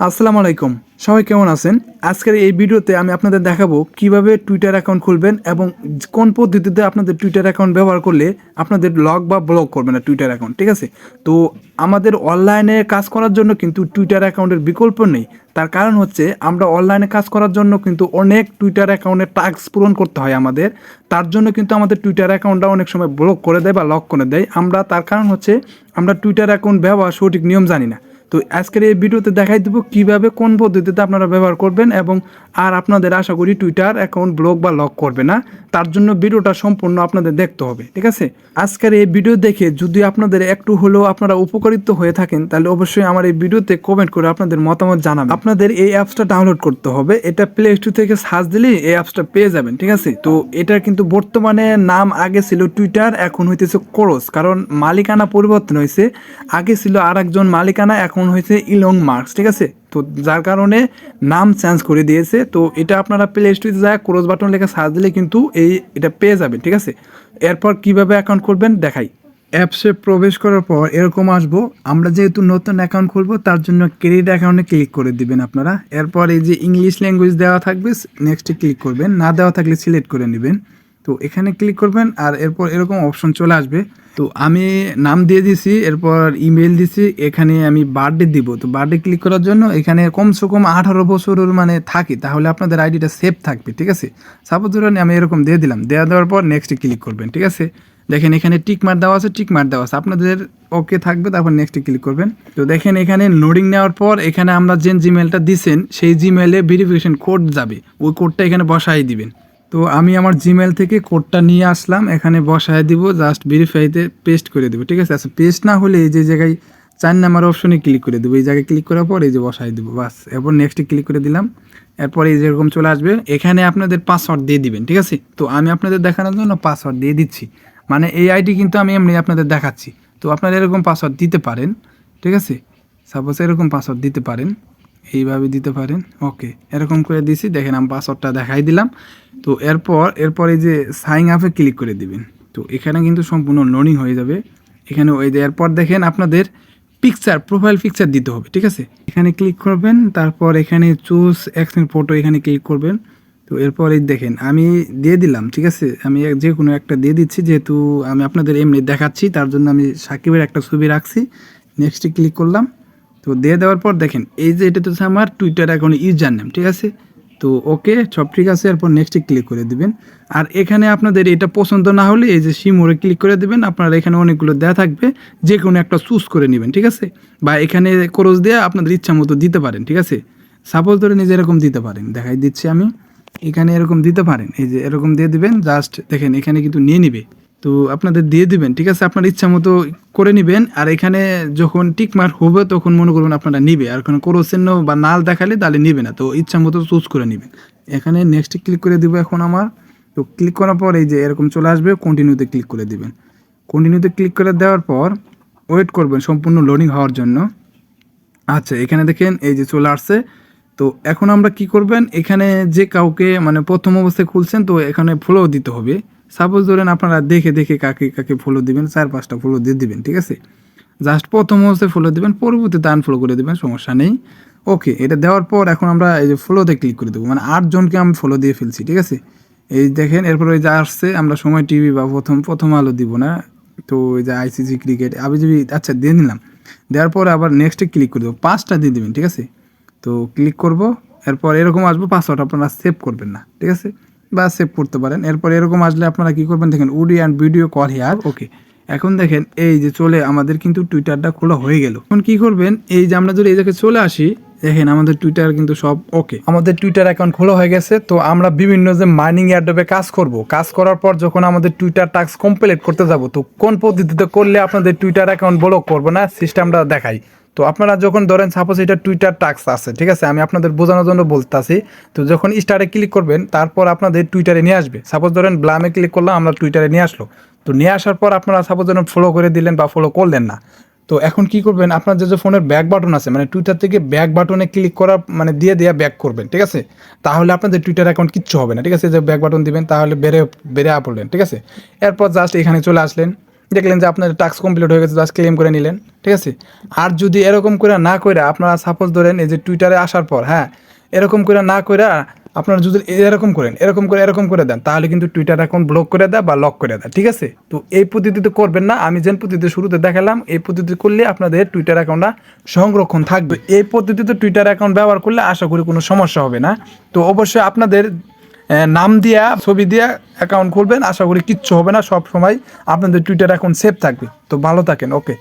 আসসালামু আলাইকুম। সবাই কেমন আছেন? আজকের এই ভিডিওতে আমি আপনাদের দেখাবো কীভাবে টুইটার অ্যাকাউন্ট খুলবেন এবং কোন পদ্ধতিতে আপনাদের টুইটার অ্যাকাউন্ট ব্যবহার করলে আপনাদের লগ বা ব্লক করবে না টুইটার অ্যাকাউন্ট ঠিক আছে? তো আমাদের অনলাইনে কাজ করার জন্য কিন্তু টুইটার অ্যাকাউন্টের বিকল্প নেই। তার কারণ হচ্ছে আমরা অনলাইনে কাজ করার জন্য কিন্তু অনেক টুইটার অ্যাকাউন্টের টাস্ক পূরণ করতে হয় আমাদের। তার জন্য কিন্তু আমাদের টুইটার অ্যাকাউন্টটা অনেক সময় ব্লক করে দেয় বা লক করে দেয়। আমরা তার কারণ হচ্ছে আমরা টুইটার অ্যাকাউন্ট ব্যবহার সঠিক নিয়ম জানি না। তো আজকের এই ভিডিওতে দেখাই দেবো কীভাবে কোন পদ্ধতিতে আপনারা ব্যবহার করবেন এবং আর আপনাদের আশা করি টুইটার অ্যাকাউন্ট ব্লক বা লক করবে না। তার জন্য ভিডিওটা সম্পূর্ণ আপনাদের দেখতে হবে, ঠিক আছে? আজকের এই ভিডিও দেখে যদি আপনাদের একটু হলেও আপনারা উপকারিত হয়ে থাকেন, তাহলে অবশ্যই আমার এই ভিডিওতে কমেন্ট করে আপনাদের মতামত জানাবেন। আপনাদের এই অ্যাপসটা ডাউনলোড করতে হবে। এটা প্লে স্টোর থেকে সার্চ দিলেই এই অ্যাপসটা পেয়ে যাবেন, ঠিক আছে? তো এটা কিন্তু বর্তমানে নাম আগে ছিল টুইটার এখন হইতেছে কোরস কারণ মালিকানা পরিবর্তন হয়েছে আগে ছিল আর একজন মালিকানা, এখন হয়েছে ইলং মার্কস ঠিক আছে? তো যার কারণে নাম চেঞ্জ করে দিয়েছে। তো এটা আপনারা প্লে স্টোরে যায় ক্রোজ বাটন লেখা সার্চ দিলে কিন্তু এই এটা পেয়ে যাবেন, ঠিক আছে? এরপর কীভাবে অ্যাকাউন্ট করবেন দেখাই। অ্যাপসে প্রবেশ করার পর এরকম আসব। আমরা যেহেতু নতুন অ্যাকাউন্ট খুলবো, তার জন্য ক্রেডিট অ্যাকাউন্টে ক্লিক করে দিবেন আপনারা। এরপর এই যে ইংলিশ ল্যাঙ্গুয়েজ দেওয়া থাকবে নেক্সটে ক্লিক করবেন। না দেওয়া থাকলে সিলেক্ট করে নেবেন। তো এখানে ক্লিক করবেন আর এরপর এরকম অপশন চলে আসবে। তো আমি নাম দিয়ে দিছি, এরপর ইমেল দিছি, এখানে আমি বার্থডে দিব। তো বার্থডে ক্লিক করার জন্য এখানে কমসে কম আঠারো বছরের মানে থাকি, তাহলে আপনাদের আইডিটা সেভ থাকবে, ঠিক আছে? সাপোজ ধরুন আমি এরকম দিয়ে দিলাম দেওয়া দেওয়ার পর নেক্সটে ক্লিক করবেন, ঠিক আছে? দেখেন এখানে টিক মার দেওয়া আছে টিক মার দেওয়া আছে, আপনাদের ওকে থাকবে, তারপর নেক্সটে ক্লিক করবেন। তো দেখেন এখানে লোডিং নেওয়ার পর এখানে আমরা যে জিমেলটা দিছেন, সেই জিমেলে ভেরিফিকেশন কোড যাবে, ওই কোডটা এখানে বসাই দিবেন। তো আমি আমার জিমেল থেকে কোডটা নিয়ে আসলাম, এখানে বসায় দিব জাস্ট ভেরিফাইতে পেস্ট করে দেবো, ঠিক আছে? আচ্ছা পেস্ট না হলে এই যে জায়গায় চার নাম্বার অপশনে ক্লিক করে দেবো, এই জায়গায় ক্লিক করার পর এই যে বসাই দেবো, বাস। এরপর নেক্সটে ক্লিক করে দিলাম, এরপর এই যেরকম চলে আসবে, এখানে আপনাদের পাসওয়ার্ড দিয়ে দিবেন, ঠিক আছে? তো আমি আপনাদের দেখানোর জন্য পাসওয়ার্ড দিয়ে দিচ্ছি মানে এই আইডি কিন্তু আমি এমনি আপনাদের দেখাচ্ছি, তো আপনারা এরকম পাসওয়ার্ড দিতে পারেন, ঠিক আছে? সাপোজ এরকম পাসওয়ার্ড দিতে পারেন। এইভাবে দিতে পারেন। ওকে, এরকম করে দিছি। দেখেন আমি পাসওয়ার্ডটা দেখাই দিলাম। তো এরপর এরপর এই যে সাইন আপে ক্লিক করে দিবেন। তো এখানে কিন্তু সম্পূর্ণ লোডিং হয়ে যাবে। এখানে ওই যে এরপর দেখেন আপনাদের পিকচার প্রোফাইল পিকচার দিতে হবে, ঠিক আছে? এখানে ক্লিক করবেন, তারপর এখানে চুজ অ্যাকশন ফটো এখানে ক্লিক করবেন। তো এরপর এই দেখেন, আমি দিয়ে দিলাম, ঠিক আছে? আমি যে কোনো একটা দিয়ে দিচ্ছি, যেহেতু আমি আপনাদের এমনি দেখাচ্ছি, তার জন্য আমি সাকিবের একটা ছবি রাখছি। নেক্সটে ক্লিক করলাম। তো দিয়ে দেওয়ার পর দেখেন, এই যে এটা তো আমার টুইটার অ্যাকাউন্ট ইউজার নেম ঠিক আছে? তো ওকে, সব ঠিক আছে, এরপর নেক্সটে ক্লিক করে দিবেন। আর এখানে আপনাদের এটা পছন্দ না হলে এই যে সিমোরে ক্লিক করে দিবেন, আপনার এখানে অনেকগুলো দেওয়া থাকবে যে কোনো একটা চুজ করে নেবেন, ঠিক আছে? বা এখানে খরচ দিয়ে আপনাদের ইচ্ছা মতো দিতে পারেন, ঠিক আছে? সাপোজ ধরে নিজে এরকম দিতে পারেন, দেখাই দিচ্ছি আমি। এখানে এরকম দিতে পারেন, এই যে এরকম দিয়ে দিবেন জাস্ট দেখেন, এখানে কিন্তু নিয়ে নিবে। তো আপনাদের দিয়ে দিবেন, ঠিক আছে? আপনার ইচ্ছা মতো করে নেবেন, আর এখানে যখন টিক মার্ক হবে তখন মনে করবেন আপনারা নিবে, আর কোনো কোনো চিহ্ন বা নাল দেখালে তাহলে নিবে না, তো ইচ্ছা মতো চুজ করে নেবেন। এখানে নেক্সট ক্লিক করে দিব এখন আমার, তো ক্লিক করার পর এই যে এরকম চলে আসবে কন্টিনিউতে ক্লিক করে দিবেন। কন্টিনিউতে ক্লিক করে দেওয়ার পর ওয়েট করবেন সম্পূর্ণ লোডিং হওয়ার জন্য। আচ্ছা এখানে দেখেন এই যে চলে আসছে, তো এখন আমরা কি করবেন? এখানে যে কাউকে মানে প্রথম অবস্থায় খুলছেন, তো এখানে ফলো দিতে হবে। সাপোজ ধরেন আপনারা দেখে দেখে কাকে কাকে ফলো দিবেন, চার পাঁচটা ফলো দিয়ে দিবেন, ঠিক আছে? জাস্ট প্রথম অবস্থায় ফলো দিবেন, পরবর্তীতে আনফলো করে দিবেন, সমস্যা নেই। ওকে এটা দেওয়ার পর এখন আমরা এই যে ফলোতে ক্লিক করে দেবো। মানে আটজনকে আমি ফলো দিয়ে ফেলছি, ঠিক আছে? এই দেখেন, এরপর ওই যে আসছে, আমরা সময় টিভি বা প্রথম প্রথম আলো দিব না। তো ওই যে আইসিসি ক্রিকেট আবিজিবি আচ্ছা দিয়ে নিলাম। দেওয়ার পর আবার নেক্সটে ক্লিক করে দেবো। পাঁচটা দিয়ে দেবেন, ঠিক আছে? তো ক্লিক করব, এরপর এরকম আসব পাসওয়ার্ড আপনারা সেভ করবেন না, ঠিক আছে? বা সেভ করতে পারেন। এরপর এরকম আসলে আপনারা কি করবেন দেখেন audio and video call here okay এখন দেখেন এই যে চলে আমাদের কিন্তু টুইটারটা খোলা হয়ে গেল। এখন কি করবেন এই যে আমরা যদি এই জায়গায় চলে আসি দেখেন আমাদের টুইটার কিন্তু সব ওকে আমাদের টুইটার অ্যাকাউন্ট খোলা হয়ে গেছে তো আমরা বিভিন্ন যে মাইনিং অ্যাডবে কাজ করব। কাজ করার পর যখন আমাদের টুইটার টাস্ক কমপ্লিট করতে যাব তো কোন পদ্ধতিতে করলে আপনাদের টুইটার অ্যাকাউন্ট ব্লক করব না সিস্টেমটা দেখাই। তো আপনারা যখন ধরেন সাপোজ এটা টুইটার টাক্স আছে, ঠিক আছে? আমি আপনাদের বোঝানোর জন্য বলতেছি। তো যখন স্টারে ক্লিক করবেন, তারপর আপনাদের টুইটারে নিয়ে আসবে। সাপোজ ধরেন ব্লামে ক্লিক করলাম, আমরা টুইটারে নিয়ে আসলো। তো নিয়ে আসার পর আপনারা সাপোজ ধরেন ফলো করে দিলেন বা ফলো করলেন না। তো এখন কি করবেন? আপনার যে ফোনের ব্যাক বাটন আছে মানে টুইটার থেকে ব্যাক বাটনে ক্লিক করা মানে দিয়ে দিয়ে ব্যাক করবেন, ঠিক আছে? তাহলে আপনাদের টুইটার অ্যাকাউন্ট কিচ্ছু হবে না, ঠিক আছে? যে ব্যাক বাটন দিবেন, তাহলে বেড়ে বেড়ে পড়লেন ঠিক আছে? এরপর জাস্ট এখানে চলে আসলেন। দেখলেন যে আপনার টাস্ক কমপ্লিট হয়ে গেছে জাস্ট ক্লেম করে নিলেন, ঠিক আছে? আর যদি এরকম করে না করে আপনারা সাপোজ ধরেন এই যে টুইটারে আসার পর হ্যাঁ এরকম করে না করে আপনারা যদি এরকম করেন, এরকম করে এরকম করে দেন, তাহলে কিন্তু টুইটার অ্যাকাউন্ট ব্লক করে দেয় বা লক করে দেয়, ঠিক আছে? তো এই পদ্ধতিতে করবেন না, আমি যে পদ্ধতি শুরুতে দেখালাম, এই পদ্ধতি করলে আপনাদের টুইটার অ্যাকাউন্টটা সংরক্ষণ থাকবে। এই পদ্ধতিতে টুইটার অ্যাকাউন্ট ব্যবহার করলে আশা করি কোনো সমস্যা হবে না। তো অবশ্যই আপনাদের নাম দিয়া, ছবি দিয়া অ্যাকাউন্ট খুলবেন, আশা করি কিচ্ছু হবে না সব সময় আপনাদের টুইটার এখন সেভ থাকবে। তো ভালো থাকেন ওকে